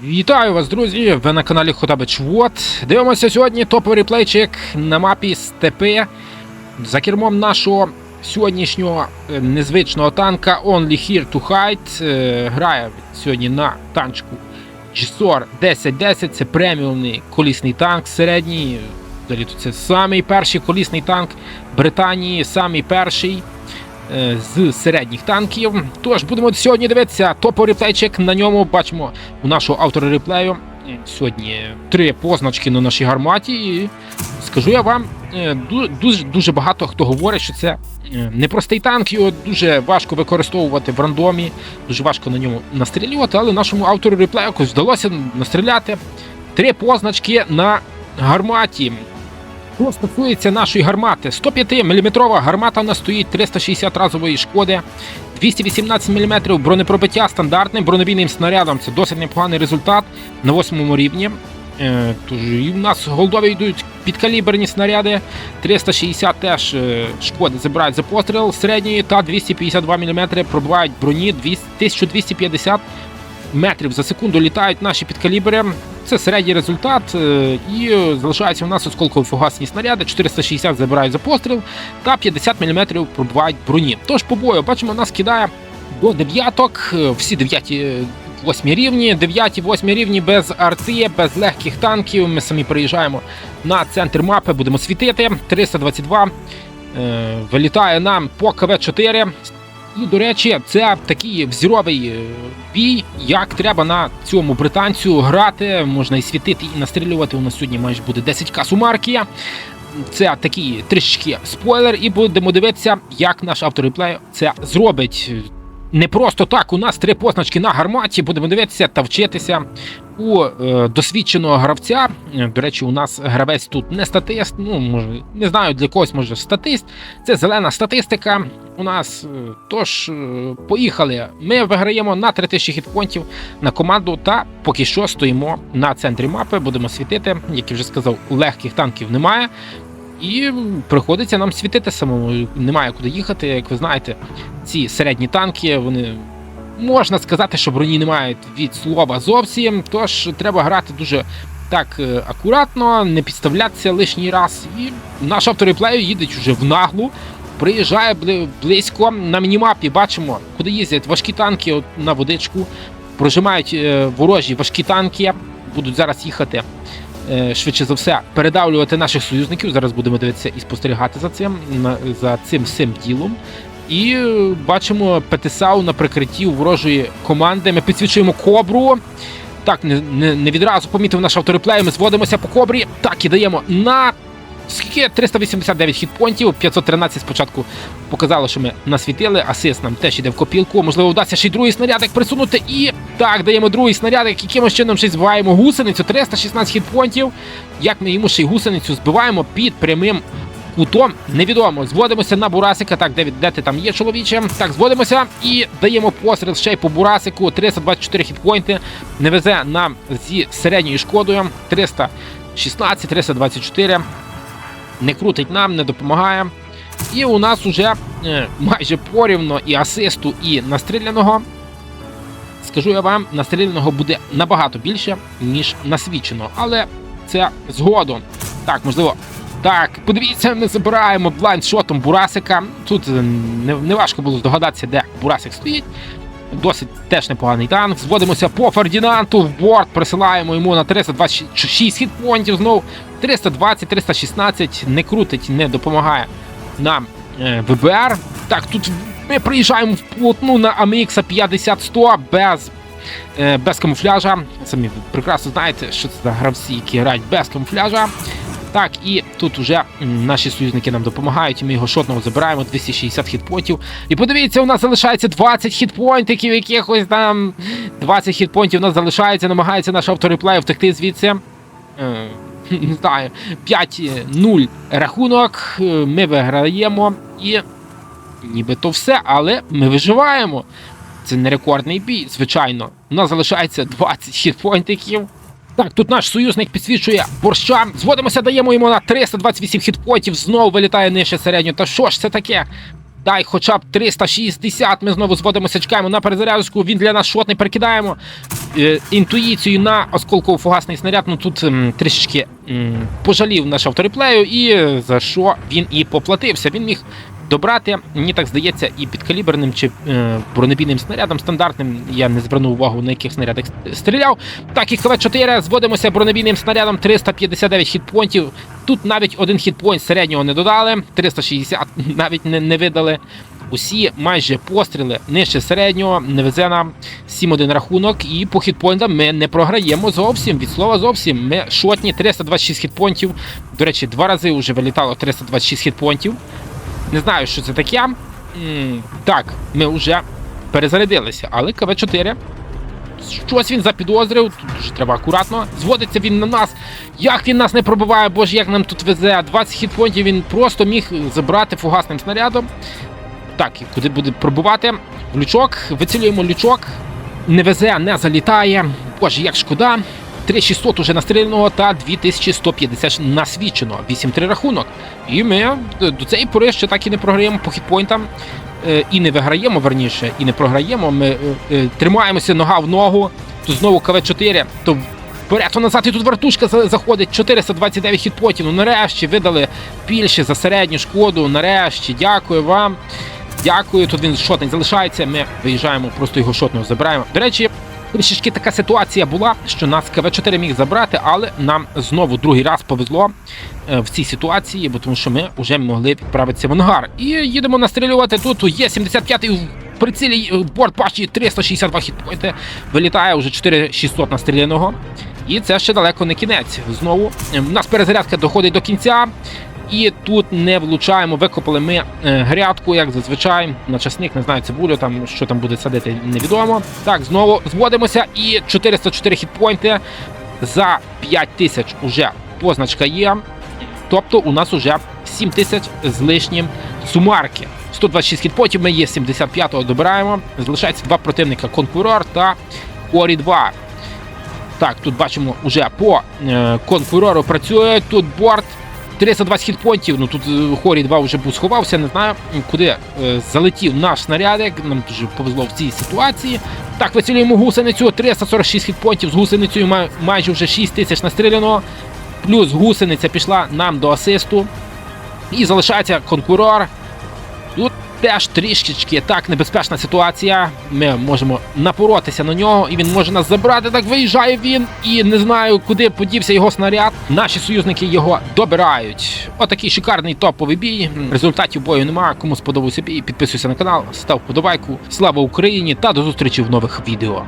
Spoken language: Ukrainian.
Вітаю вас, друзі! Ви на каналі Хотабич Вот. Дивимося сьогодні топовий реплейчик на мапі Степи. За кермом нашого сьогоднішнього е, незвичного танка Only Here to Hide. Е, Грає сьогодні на танчику GSOR 1010. Це преміумний колісний танк середній. Це самий перший колісний танк Британії, самий перший з середніх танків. Тож будемо сьогодні дивитися топовий реплейчик. На ньому бачимо у нашого автора реплею е, сьогодні три позначки на нашій гарматі. І скажу я вам, е, дуже, дуже багато хто говорить, що це е, непростий танк, його дуже важко використовувати в рандомі, дуже важко на ньому настрілювати, але нашому автору реплею вдалося настріляти три позначки на гарматі. Що стосується нашої гармати, 105 мм гармата у нас стоїть 360 разової шкоди, 218 мм бронепробиття стандартним бронебійним снарядом. Це досить непоганий результат на восьмому рівні. Е, Тож і в нас голдові йдуть підкаліберні снаряди, 360 теж е, шкоди забирають за постріл середньої та 252 мм пробивають броні 1250 метрів за секунду літають наші підкалібри. Це середній результат. е, І залишаються у нас осколково фугасні снаряди, 460 забирають за постріл та 50 мм пробивають броні. Тож по бою, бачимо, нас кидає до дев'яток, е, всі дев'яті. е, Восьмі рівні, дев'яті, восьмі рівні без арти, без легких танків. Ми самі приїжджаємо на центр мапи, будемо світити. 322 е, вилітає нам по КВ-4. І, до речі, це такий взіровий е, бій, як треба на цьому британцю грати. Можна і світити, і настрілювати. У нас сьогодні майже буде 10к сумарки. Це такий трішечки спойлер, і будемо дивитися, як наш автор реплею це зробить. Не просто так, у нас три позначки на гарматі. Будемо дивитися та вчитися у е, досвідченого гравця. Е, До речі, у нас гравець тут не статист. Ну може не знаю для когось, може статист. Це зелена статистика. У нас е, тож поїхали. Ми виграємо на 3000 хітпонтів на команду та поки що стоїмо на центрі мапи. Будемо світити. Як я вже сказав, легких танків немає. І приходиться нам світити самому. Немає куди їхати. Як ви знаєте, ці середні танки, вони можна сказати, що броні не мають від слова зовсім. Тож треба грати дуже так е, акуратно, не підставлятися лишній раз. І наш автор реплею їде вже в наглу. Приїжджає близько на мінімапі. Бачимо, куди їздять важкі танки на водичку. Прожимають е, ворожі важкі танки. Будуть зараз їхати е, швидше за все передавлювати наших союзників. Зараз будемо дивитися і спостерігати за цим за цим всім ділом. І е, бачимо ПТСАУ на прикритті у ворожої команди. Ми підсвічуємо кобру. Так, не, не, не відразу помітив наш автореплей. Ми зводимося по кобрі. Так, і даємо на скільки 389 хітпонтів. 513 спочатку показало, що ми насвітили. Асист нам теж іде в копілку. Можливо, вдасться ще й другий снарядик присунути. І так, даємо другий снарядик. Якимось чином ще збиваємо гусеницю. 316 хітпонтів. Як ми йому ще й гусеницю збиваємо під прямим кутом невідомо. Зводимося на Бурасика. Так, де, де ти там є, чоловіче? Так, зводимося і даємо постріл ще й по Бурасику. 324 хітпойнти. Не везе нам зі середньою шкодою. 316, 324. Не крутить нам, не допомагає. І у нас уже е, майже порівно і асисту, і настріляного. Скажу я вам, настріляного буде набагато більше, ніж насвічено. Але це згодом. Так, можливо, так, подивіться, ми забираємо блайндшотом Бурасика. Тут е, не, не було здогадатися, де Бурасик стоїть. Досить теж непоганий танк. Зводимося по Фердінанту в борт, присилаємо йому на 326 хітпонтів знову. 320, 316 не крутить, не допомагає нам е, ВБР. Так, тут ми приїжджаємо вплотну на AMX 50-100 без, е, без камуфляжа. Самі прекрасно знаєте, що це за гравці, які грають без камуфляжа. Так, і тут вже наші союзники нам допомагають, ми його шотного забираємо 260 хітпонтів. І подивіться, у нас залишається 20 хітпонтиків, якихось там 20 хітпонтів у нас залишається, намагається наш автореплей втекти звідси. Е, Не знаю, 5-0 рахунок. е, Ми виграємо і нібито все, але ми виживаємо. Це не рекордний бій, звичайно. У нас залишається 20 хітпойнтиків. Так, тут наш союзник підсвічує борща. Зводимося, даємо йому на 328 хітпоінтів. Знову вилітає нижче середньо. Та що ж це таке? Дай хоча б 360. Ми знову зводимося, чекаємо на перезарядку. Він для нас шотний перекидаємо. Е, інтуїцію на осколково-фугасний снаряд. Ну тут м, трішечки м, пожалів наш автореплею, і за що він і поплатився. Він міг добрати, мені так здається, і підкаліберним чи е, бронебійним снарядом стандартним. Я не звернув увагу, на яких снарядах стріляв. Так, і КВ-4 зводимося бронебійним снарядом 359 хітпонтів. Тут навіть один хітпойнт середнього не додали, 360 навіть не, не видали. Усі майже постріли нижче середнього, не везе нам 7-1 рахунок, і по хітпойнтам ми не програємо зовсім. Від слова зовсім. Ми шотні 326 хітпонтів. До речі, два рази вже вилітало 326 хітпонтів. Не знаю, що це таке. Так, ми вже перезарядилися, але КВ-4 Щось він запідозрив, тут дуже треба акуратно. Зводиться він на нас. Як він нас не пробиває, боже, як нам тут везе. 20 хітпонтів він просто міг забрати фугасним снарядом. Так, і куди буде пробувати? В лючок, вицілюємо лючок. Не везе, не залітає. Боже, як шкода. 3600 уже настріляного та 2150 насвічено. 8-3 рахунок. І ми е, до цієї пори ще так і не програємо по хітпойнтам. Е, І не виграємо, верніше, і не програємо. Ми е, тримаємося нога в ногу. Тут знову КВ-4, то вперед, то назад, і тут вартушка заходить. 429 хітпотів. Ну нарешті видали більше за середню шкоду. Нарешті, дякую вам. Дякую. Тут він шотний залишається. Ми виїжджаємо, просто його шотного забираємо. До речі, трішечки така ситуація була, що нас КВ-4 міг забрати, але нам знову другий раз повезло е, в цій ситуації, бо тому що ми вже могли відправитися в ангар. І їдемо настрілювати тут. Є 75-й в прицілі е, борт пащі 362 хітпойнти. Вилітає вже 4600 настріляного. І це ще далеко не кінець. Знову е, в нас перезарядка доходить до кінця. І тут не влучаємо, викопали ми е, грядку, як зазвичай, на часник, не знаю, цибулю, там що там буде садити, невідомо. Так, знову зводимося і 404 хітпойнти за 5 тисяч уже позначка є. Тобто у нас уже 7 тисяч з лишнім сумарки. 126 хітпотів ми є 75-го добираємо. Залишається два противника Конкурор та Орі 2. Так, тут бачимо уже по е, конкурору працює. Тут борт 320 хітпонтів. Ну тут е, Хорі 2 вже був сховався, не знаю, куди е, залетів наш снарядик. Нам дуже повезло в цій ситуації. Так, вицілюємо гусеницю. 346 хітпонтів з гусеницею май- майже вже 6 тисяч настріляно. Плюс гусениця пішла нам до асисту. І залишається конкурор. Теж трішечки так небезпечна ситуація. Ми можемо напоротися на нього, і він може нас забрати. Так виїжджає він, і не знаю, куди подівся його снаряд. Наші союзники його добирають. Отакий шикарний топовий бій. Результатів бою немає. Кому сподобався бій, підписуйся на канал, став вподобайку. Слава Україні та до зустрічі в нових відео.